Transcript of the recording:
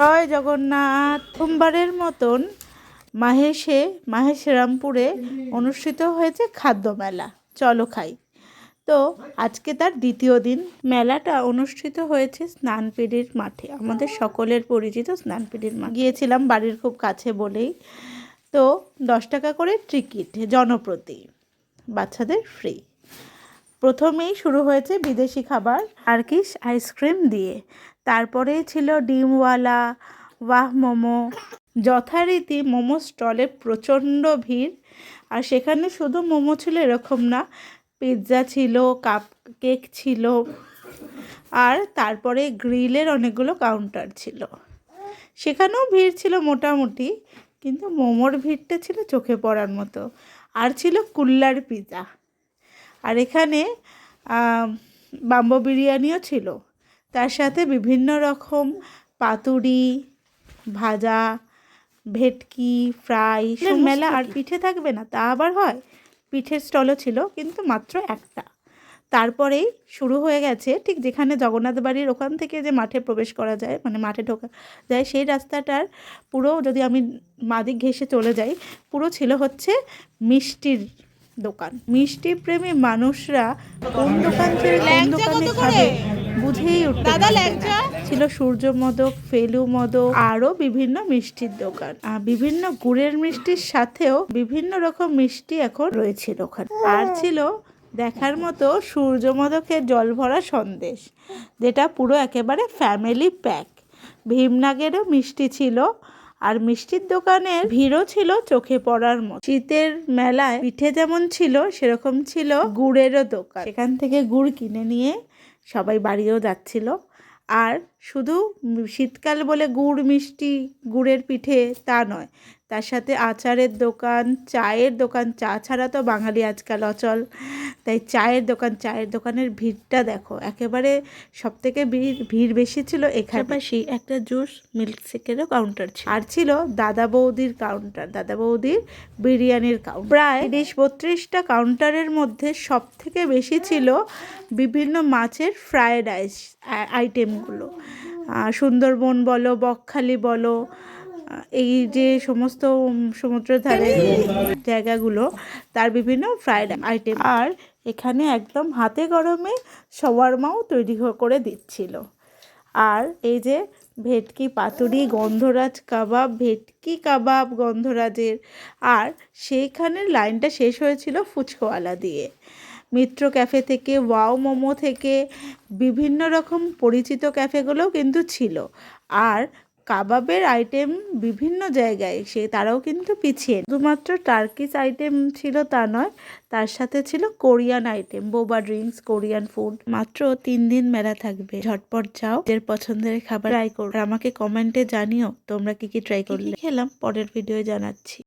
জয় জগন্নাথ। সোমবারের মতন মাহেশে, মাহেশরামপুরে অনুষ্ঠিত হয়েছে খাদ্য মেলা। চলো খাই। তো আজকে তার দ্বিতীয় দিন। মেলাটা অনুষ্ঠিত হয়েছে স্নানপিডির মাঠে। আমাদের সকলের পরিচিত স্নানপিডির মাঠ। গিয়েছিলাম বাড়ির খুব কাছে বলেই। তো দশ টাকা করে টিকিট, জনপ্রতি। বাচ্চাদের ফ্রি। প্রথমেই শুরু হয়েছে বিদেশি খাবার টার্কিশ আইসক্রিম দিয়ে। তারপরে ছিল ডিমওয়ালা, ওয়াহ মোমো। যথারীতি মোমো স্টলে প্রচণ্ড ভিড়। আর সেখানে শুধু মোমো ছিল এরকম না, পিৎজা ছিল কাপ কেক ছিল। আর তারপরে গ্রিলের অনেকগুলো কাউন্টার ছিল। সেখানেও ভিড় ছিল মোটামুটি, কিন্তু মোমোর ভিড়টা ছিল চোখে পড়ার মতো। আর ছিল কুল্লার পিৎজা। আর এখানে বাম্বো বিরিয়ানিও ছিল। তার সাথে বিভিন্ন রকম পাতুরি ভাজা ভেটকি ফ্রাই মেলা আর পিঠে থাকবে না। তা আবার হয়। পিঠের স্টলও ছিল কিন্তু মাত্র একটা। তারপরেই শুরু হয়ে গেছে ঠিক যেখানে জগন্নাথ বাড়ির ওখান থেকে যে মাঠে প্রবেশ করা যায় মানে মাঠে ঢোকা যায় সেই রাস্তাটার পুরো যদি আমি মাদিক ঘেসে চলে যাই পুরো ছিল হচ্ছে মিষ্টির দোকান। মিষ্টি প্রেমী মানুষরা কোন দোকান ছেড়ে কোন দোকানে খাবে? বুঝেই উঠতে না। ছিল সূর্য মদক ফেলু মদক আরও বিভিন্ন মিষ্টির দোকান। আর বিভিন্ন গুড়ের মিষ্টির সাথেও বিভিন্ন রকম মিষ্টি এখন রয়েছিল ওখানে। আর ছিল দেখার মতো সূর্য মদকের জল ভরা সন্দেশ যেটা পুরো একেবারে ফ্যামিলি প্যাক ভীমনাগেরও মিষ্টি ছিল আর মিষ্টির দোকানের ভিড়ও ছিল চোখে পড়ার মতো। শীতের মেলায় পিঠে যেমন ছিল সেরকম ছিল গুড়েরও দোকান। সেখান থেকে গুড় কিনে নিয়ে সবাই বাড়িও যাচ্ছিল। আর শুধু শীতকাল বলে গুড় মিষ্টি গুড়ের পিঠে তা নয় তার সাথে আচারের দোকান চায়ের দোকান চা ছাড়া তো বাঙালি আজকাল অচল। তাই চায়ের দোকান চায়ের দোকানের ভিড়টা দেখো একেবারে সব থেকে ভিড় ভিড় বেশি ছিল এখানে। পাশে একটা জুস মিল্কশেকেরও কাউন্টার ছিল। আর ছিল দাদা বৌদির কাউন্টার দাদা বৌদির বিরিয়ানির কাউন্টার প্রায় তিরিশ বত্রিশটা কাউন্টারের মধ্যে সব থেকে বেশি ছিল বিভিন্ন মাছের ফ্রায়েড রাইস আইটেমগুলো সুন্দরবন বলো বকখালি বলো এই যে সমস্ত উম, সমুদ্রের ধারে জায়গাগুলো তার বিভিন্ন ফ্রাইড আইটেম আর এখানে একদম হাতে গরমে শওয়ারমাও তৈরি করে দিচ্ছিল। আর এই যে ভেটকি পাতুরি গন্ধরাজ কাবাব ভেটকি কাবাব গন্ধরাজের। আর সেইখানের লাইনটা শেষ হয়েছিল ফুচকোওয়ালা দিয়ে। মিত্র ক্যাফে থেকে ওয়াও মোমো থেকে বিভিন্ন রকম পরিচিত ক্যাফেগুলোও কিন্তু ছিল। আর কাবাবের আইটেম বিভিন্ন জায়গায় সে তারাও কিন্তু পিছিয়ে শুধুমাত্র টার্কিস আইটেম ছিল তা নয় তার সাথে ছিল Korean item boba drinks Korean food মাত্র তিন দিন মেলা থাকবে। ঝটপট যাও এর পছন্দের খাবার ট্রাই করো। আমাকে কমেন্টে জানিও তোমরা কি কি ট্রাই করলে। খেলাম পরের ভিডিও জানাচ্ছি।